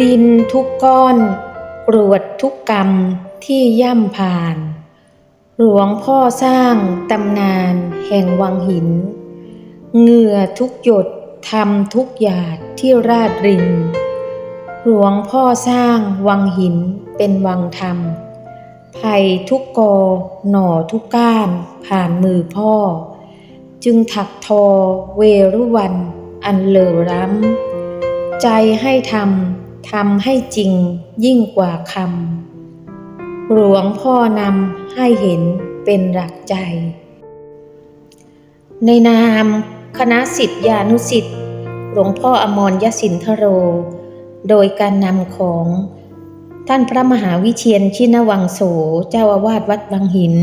ดินทุกก้อน กรวดทุกกรรมที่ย่ำผ่าน หลวงพ่อสร้างตำนานแห่งวังหิน เหงื่อทุกหยดทำทุกหยาดที่ราดริน หลวงพ่อสร้างวังหินเป็นวังธรรมไผ่ทุกกอหน่อทุกก้านผ่านมือพ่อ จึงถักทอเวรุวันอันเลอล้ำใจให้ทำ ทำให้จริงยิ่งกว่าคำหลวงพ่อนำให้เห็นเป็นหลักใจ ในนามคณะสิทธิานุสิทธิ์หลวงพ่ออมรยสินทโร โดยการนำของท่านพระมหาวิเชียนชินวังโส เจ้าอาวาสวัดวังหิน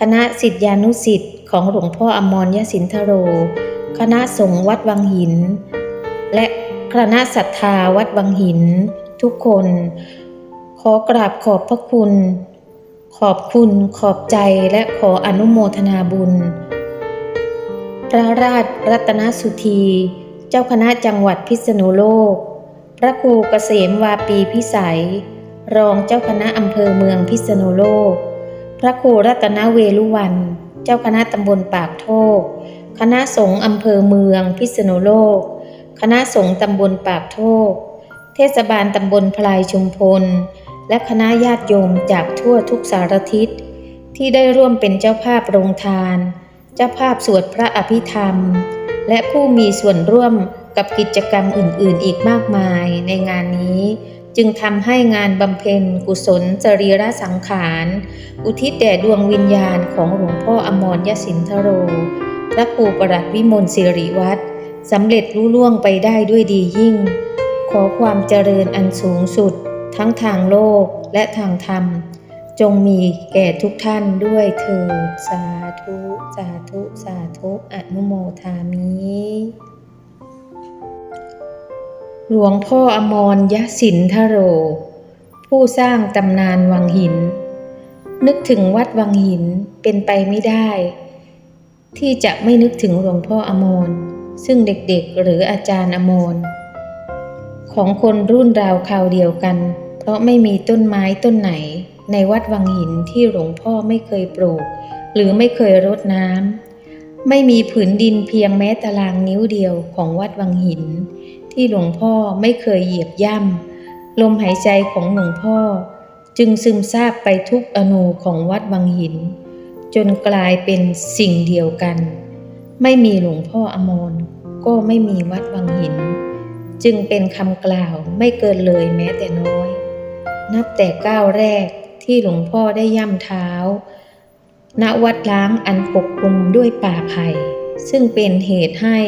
คณะสิทธิานุสิทธิ์ของหลวงพ่ออมรยสินทโร คณะสงฆ์วัดวังหิน และ คณะศรัทธาวัดวังหิน ทุกคน ขอกราบขอบพระคุณ ขอบคุณขอบใจและขออนุโมทนาบุญ พระราชรัตนสุธี เจ้าคณะจังหวัดพิษณุโลก พระครูเกษมวาปีพิสัย รองเจ้าคณะอำเภอเมืองพิษณุโลก พระครูรัตนเวลุวันเจ้าคณะตำบลปากโทก คณะสงฆ์อำเภอเมืองพิษณุโลก คณะสงฆ์ตำบลปากโทก เทศบาลตำบลพลายชุมพล และคณะญาติโยมจากทั่วทุกสารทิศ ที่ได้ร่วมเป็นเจ้าภาพโรงทาน เจ้าภาพสวดพระอภิธรรม และผู้มีส่วนร่วมกับกิจกรรมอื่นๆ อีกมากมายในงานนี้ จึงทำให้งานบำเพ็ญกุศลจรีระสังขาร อุทิศแด่ดวงวิญญาณของหลวงพ่ออมรยสินทโรพระครูประหลัดวิมลศิริวัตร สำเร็จรุ่ล่วงไปได้ด้วยดียิ่ง ขอความเจริญอันสูงสุด ทั้งทางโลกและทางธรรม จงมีแก่ทุกท่านด้วยเถิดสาธุ สาธุ สาธุ อนุโมทามิ หลวงพ่ออมรยสินทโร ผู้สร้างตำนานวังหิน นึกถึงวัดวังหินเป็นไปไม่ได้ ที่จะไม่นึกถึงหลวงพ่ออมร ซึ่งเด็กๆหรืออาจารย์อมรของคนรุ่นราวคราวเดียวกัน เพราะไม่มีต้นไม้ต้นไหน ในวัดวังหินที่หลวงพ่อไม่เคยปลูก หรือไม่เคยรดน้ำไม่มีผืนดินเพียงแม้ตารางนิ้วเดียวของวัดวังหิน ที่หลวงพ่อไม่เคยเหยียบย่ำลมหายใจของหลวงพ่อ จึงซึมซาบไปทุกอนูของวัดวังหิน จนกลายเป็นสิ่งเดียวกัน ไม่มีหลวงพ่ออมรก็ไม่มีวัดวังหิน จึงเป็นคำกล่าวไม่เกินเลยแม้แต่น้อย นับแต่ก้าวแรกที่หลวงพ่อได้ย่ำเท้า ณวัดล้างอันปกคลุมด้วยป่าไผ่ซึ่งเป็นเหตุให้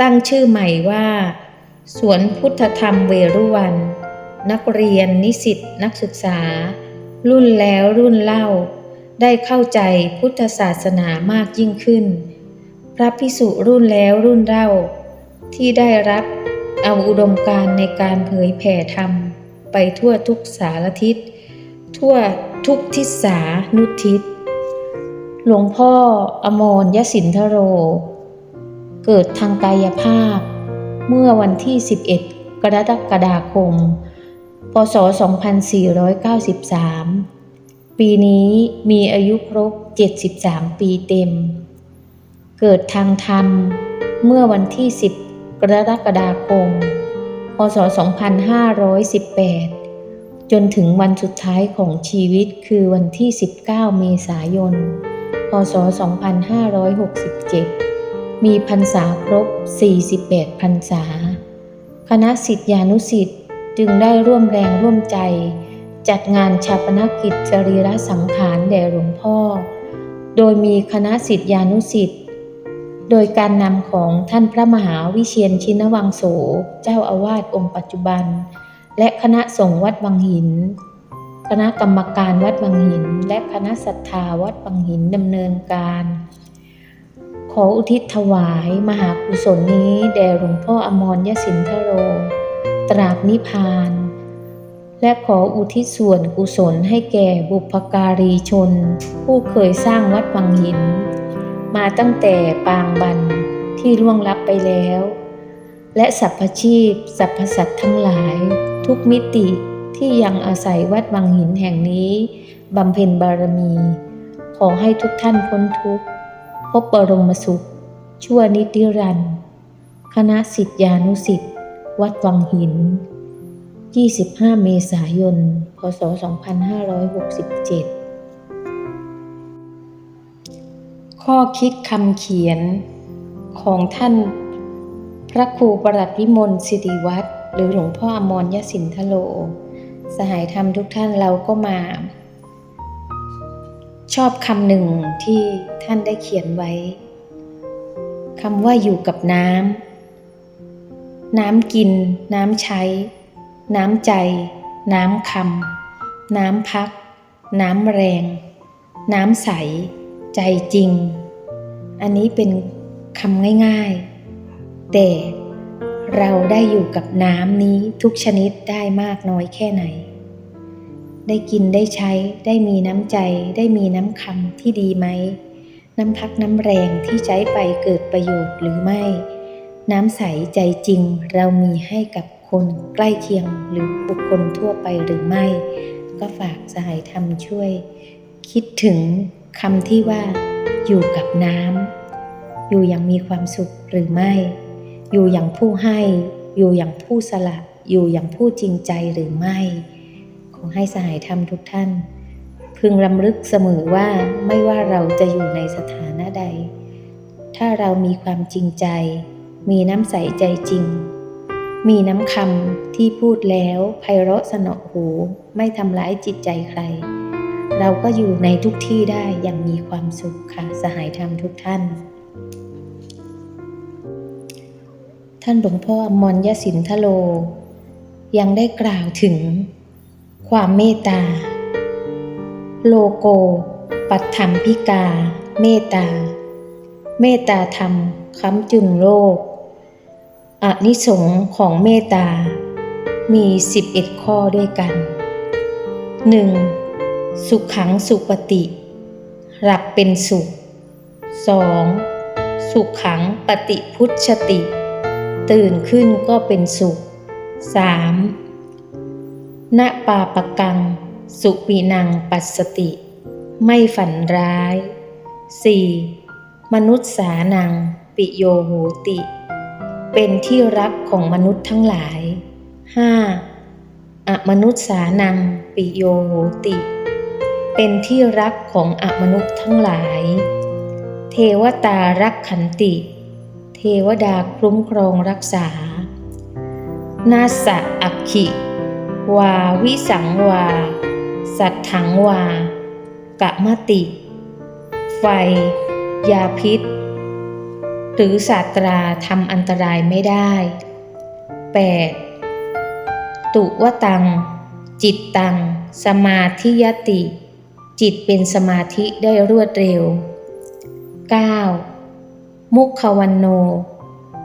ตั้งชื่อใหม่ว่า สวนพุทธธรรมเวรุวัน นักเรียนนิสิตนักศึกษา รุ่นแล้วรุ่นเล่า ได้เข้าใจพุทธศาสนามากยิ่งขึ้น พระพิสุรุ่นแล้วรุ่นเล่า ที่ได้รับเอาอุดมการณ์ในการเผยแผ่ธรรม ไปทั่วทุกสารทิศ ทั่วทุกทิศสานุทิศ หลวงพ่ออมรยสินทโร เกิดทางกายภาพ เมื่อวันที่ 11 กรกฎาคม พศ 2493 ปีนี้มีอายุครบ 73 ปีเต็ม เกิดทางธรรม เมื่อวันที่ 10 กรกฎาคม พศ 2518 จนถึงวันสุดท้ายของชีวิตคือวันที่ 19 เมษายน พศ 2567 มีพรรษาครบ 48 พรรษา คณะสิทธิานุสิทธิ์จึงได้ร่วมแรงร่วมใจ จัดงานชาปนกิจจรีระสังขารแด่หลวงพ่อ โดยมีคณะสิทธิานุสิทธิ์ โดยการนำของท่านพระมหาวิเชียนชินวังโส เจ้าอาวาสองค์ปัจจุบัน และคณะสงฆ์วัดวังหิน คณะกรรมการวัดวังหิน และคณะศรัทธาวัดวังหินดำเนินการ ขออุทิศถวายมหากุศลนี้แด่หลวงพ่ออมรยสินทโร ตราบนิพาน และขออุทิศส่วนกุศลให้แก่บุพการีชน ผู้เคยสร้างวัดวังหิน มาตั้งแต่ปางบันที่ล่วงลับไปแล้ว และสรรพชีพสรรพสัตว์ทั้งหลาย ทุกมิติที่ยังอาศัยวัดวังหินแห่งนี้บำเพ็ญบารมี ขอให้ทุกท่านพ้นทุกข์ พบบรมสุข ชั่วนิติรันดร์คณะสิทธิานุสิทธิ์วัดวังหิน 25 เมษายน พศ 2567 ข้อคิดคำเขียนของท่านพระครูประหลัดวิมลสิริวัตรหรือหลวงพ่ออมรยสินทโล สหายธรรมทุกท่านเราก็มา ชอบคำหนึ่งที่ท่านได้เขียนไว้คำว่าอยู่กับน้ำน้ำกิน น้ำใช้ น้ำใจ น้ำคำน้ำพัก น้ำแรง น้ำใส ใจจริง อันนี้เป็นคำง่ายๆ แต่เราได้อยู่กับน้ำนี้ทุกชนิดได้มากน้อยแค่ไหน ได้กินได้ใช้ได้มีน้ำใจ ได้มีน้ำคำที่ดีไหม น้ำพักน้ำแรงที่ใช้ไปเกิดประโยชน์หรือไม่ น้ำใสใจจริงเรามีให้กับคนใกล้เคียงหรือบุคคลทั่วไปหรือไม่ ก็ฝากสหายธรรมช่วย คิดถึง คำที่ว่า อยู่กับน้ำอยู่อย่างมีความสุขหรือไม่ อยู่อย่างผู้ให้ อยู่อย่างผู้สละ อยู่อย่างผู้จริงใจหรือไม่ขอให้สหายธรรมทุกท่าน พึงรำลึกเสมอว่าไม่ว่าเราจะอยู่ในสถานะใด ถ้าเรามีความจริงใจ มีน้ำใสใจจริง มีน้ำคำที่พูดแล้วไพเราะสนอหูไม่ทำร้ายจิตใจใคร เราก็อยู่ในทุกที่ได้อย่างมีความสุขค่ะ สหายธรรมทุกท่าน ท่านหลวงพ่ออมรยสินทโล ยังได้กล่าวถึงความเมตตา โลโก ปัตถัมพิกา เมตตา เมตตาธรรมค้ำจุนโลกอนิสงส์ของเมตตา มี 11 ข้อด้วยกัน 1. สุขขังสุปฏิหลับเป็นสุข 2. สุขขังปฏิพุชติ ตื่นขึ้นก็เป็นสุข 3. ณปาปกัง สุปีนังปัสสติ ไม่ฝันร้าย 4. มนุษย์สานัง ปิโยโหติ เป็นที่รักของมนุษย์ทั้งหลาย 5. อมนุษย์สานัง ปิโยโหติ เป็นที่รักของอมนุษย์ทั้งหลาย เทวตารักขันติ เทวดาคุ้มครองรักษา นาสะอักขิ วาวิสังวา สัตถังวา กะมติ ไฟ ยาพิษ หรือศาสตราทำอันตรายไม่ได้ 8. ตุวตัง จิตตัง สมาธิยติ จิตเป็นสมาธิได้รวดเร็ว 9. มุขวันโน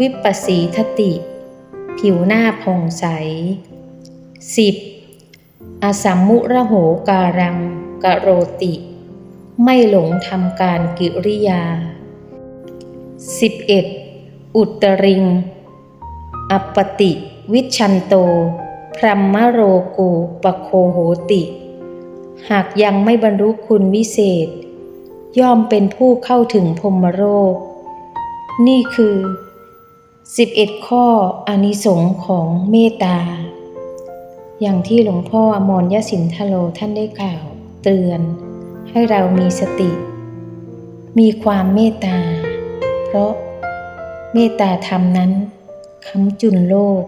วิปัสสีทติ ผิวหน้าผ่องใส 10. อสัมมุระโหการังกะโรติ ไม่หลงทำการกิริยา 11. อุตริง อัปติ วิชันโต พรหมโรกูปโคโหติ หากยังไม่บรรลุคุณวิเศษ ย่อมเป็นผู้เข้าถึงพรมโรคนี่คือ 11 ข้ออนิสงส์ของเมตตา อย่างที่หลวงพ่ออมรยสินทโลท่านได้กล่าว เตือน ให้เรามีสติ มีความเมตตา เพราะเมตตาธรรมนั้นค้ำจุนโลก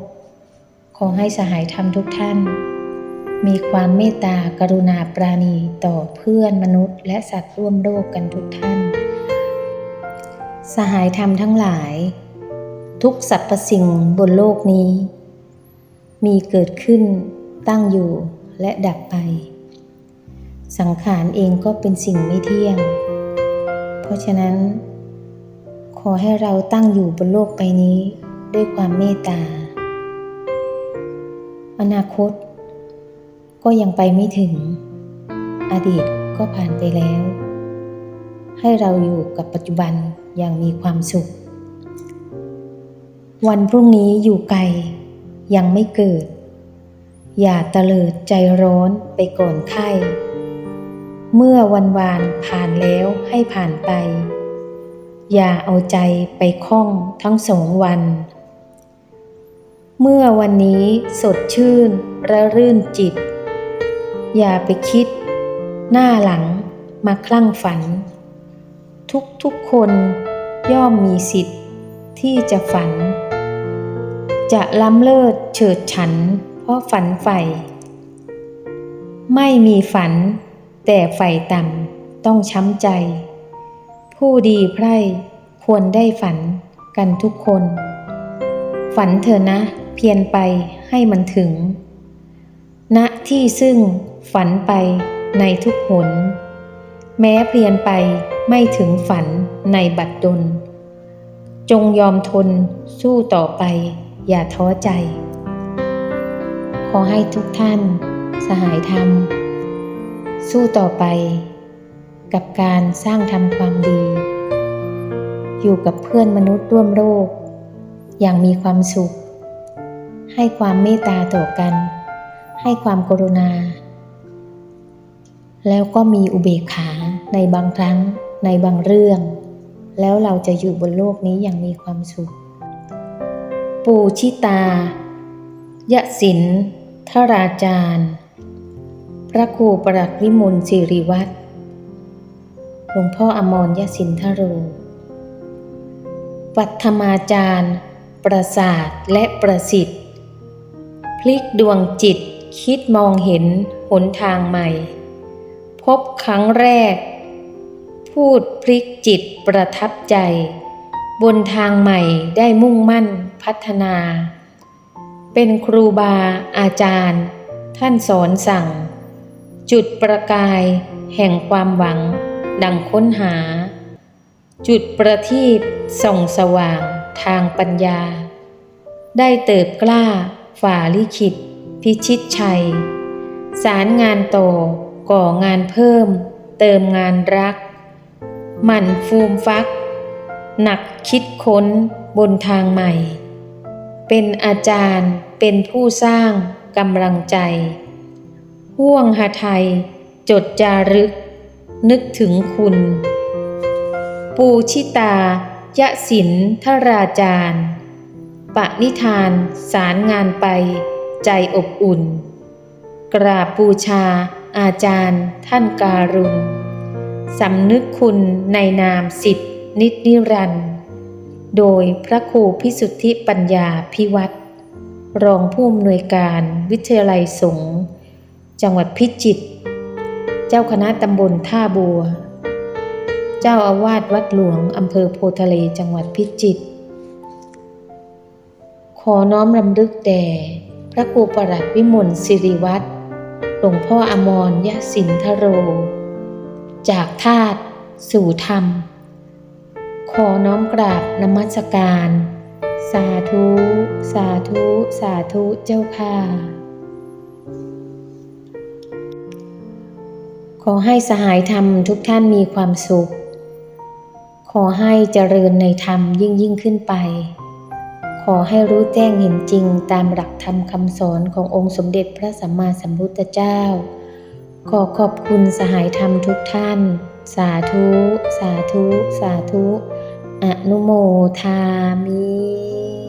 ขอให้สหายธรรมทุกท่าน มีความเมตตากรุณาปราณีต่อเพื่อนมนุษย์ และสัตว์ร่วมโลกกันทุกท่าน สหายธรรมทั้งหลาย ทุกสรรพสิ่งบนโลกนี้ มีเกิดขึ้นตั้งอยู่และดับไป สังขารเองก็เป็นสิ่งไม่เที่ยง เพราะฉะนั้น ขอให้เราตั้งอยู่บนโลกใบนี้ด้วยความเมตตา อนาคต ก็ยังไปไม่ถึง อดีตก็ผ่านไปแล้ว ให้เราอยู่กับปัจจุบันอย่างมีความสุข วันพรุ่งนี้อยู่ไกล ยังไม่เกิด อย่าตะเลิดใจร้อนไปก่อนไข้ เมื่อวันวานผ่านแล้วให้ผ่านไป อย่าเอาใจไปคล้องทั้งสองวันเมื่อวันนี้สดชื่นระรื่นจิต อย่าไปคิด หน้าหลังมาคลั่งฝัน ทุกทุกคนย่อมมีสิทธิ์ที่จะฝัน จะล้ำเลิศเฉิดฉัน เพราะฝันใฝ่ไม่มีฝัน แต่ใฝ่ต่ำต้องช้ำใจ ผู้ดีไพร่ควรได้ฝันกันทุกคน ฝันเถอะนะ เพียรไปให้มันถึง ณที่ซึ่งฝันไปในทุกหน แม้เพียรไปไม่ถึงฝันในบัดดล จงยอมทนสู้ต่อไปอย่าท้อใจ ขอให้ทุกท่าน สหายธรรม สู้ต่อไป กับการสร้างทำความดี อยู่กับเพื่อนมนุษย์ร่วมโลกอย่างมีความสุข ให้ความเมตตาต่อกัน ให้ความกรุณา แล้วก็มีอุเบกขาในบางครั้งในบางเรื่อง แล้วเราจะอยู่บนโลกนี้อย่างมีความสุข ปูชิตา ยะสินทราจารย์ พระครูประหลัดวิมลสิริวัตรหลวงพ่ออมรยะสินทโร ปัทมาจารย์ ประสาทและประสิทธิ์ พลิกดวงจิต คิดมองเห็นหนทางใหม่ พบครั้งแรก พูดพลิกจิตประทับใจ บนทางใหม่ได้มุ่งมั่นพัฒนา เป็นครูบาอาจารย์ ท่านสอนสั่ง จุดประกายแห่งความหวัง ดังค้นหา จุดประทีปส่องสว่างทางปัญญา ได้เติบกล้าฝ่าลิขิต พิชิตชัย สารงานโตก่องานเพิ่ม เติมงานรัก หมั่นฟูมฟัก หนักคิดค้นบนทางใหม่ เป็นอาจารย์เป็นผู้สร้างกำลังใจห่วงหาไทย จดจารึก นึกถึงคุณ ปูชิตา ยะสินทราจารย์ปะนิทานสารงานไป ใจอบอุ่น กราบบูชา อาจารย์ ท่านการุณสำนึกคุณในนามสิทธินิจนิรันดร์โดยพระครูพิสุทธิปัญญาพิวัตรรองผู้อำนวยการวิทยาลัยสงฆ์จังหวัดพิจิตรเจ้าคณะตำบลท่าบัว เจ้าอาวาสวัดหลวงอำเภอโพทะเลจังหวัดพิจิตรขอน้อมรำลึกแด่ พระครูประหลัดวิมลสิริวัตรหลวงพ่ออมรยสินทโร จากธาตุสู่ธรรม ขอน้อมกราบนมัสการ สาธุ สาธุ สาธุเจ้าค่ะ ขอให้สหายธรรมทุกท่านมีความสุข ขอให้เจริญในธรรมยิ่งยิ่งขึ้นไป ขอให้รู้แจ้งเห็นจริงตามหลักธรรมคำสอนขององค์สมเด็จพระสัมมาสัมพุทธเจ้า ขอขอบคุณสหายธรรมทุกท่าน สาธุ สาธุ สาธุ อนุโมทามิ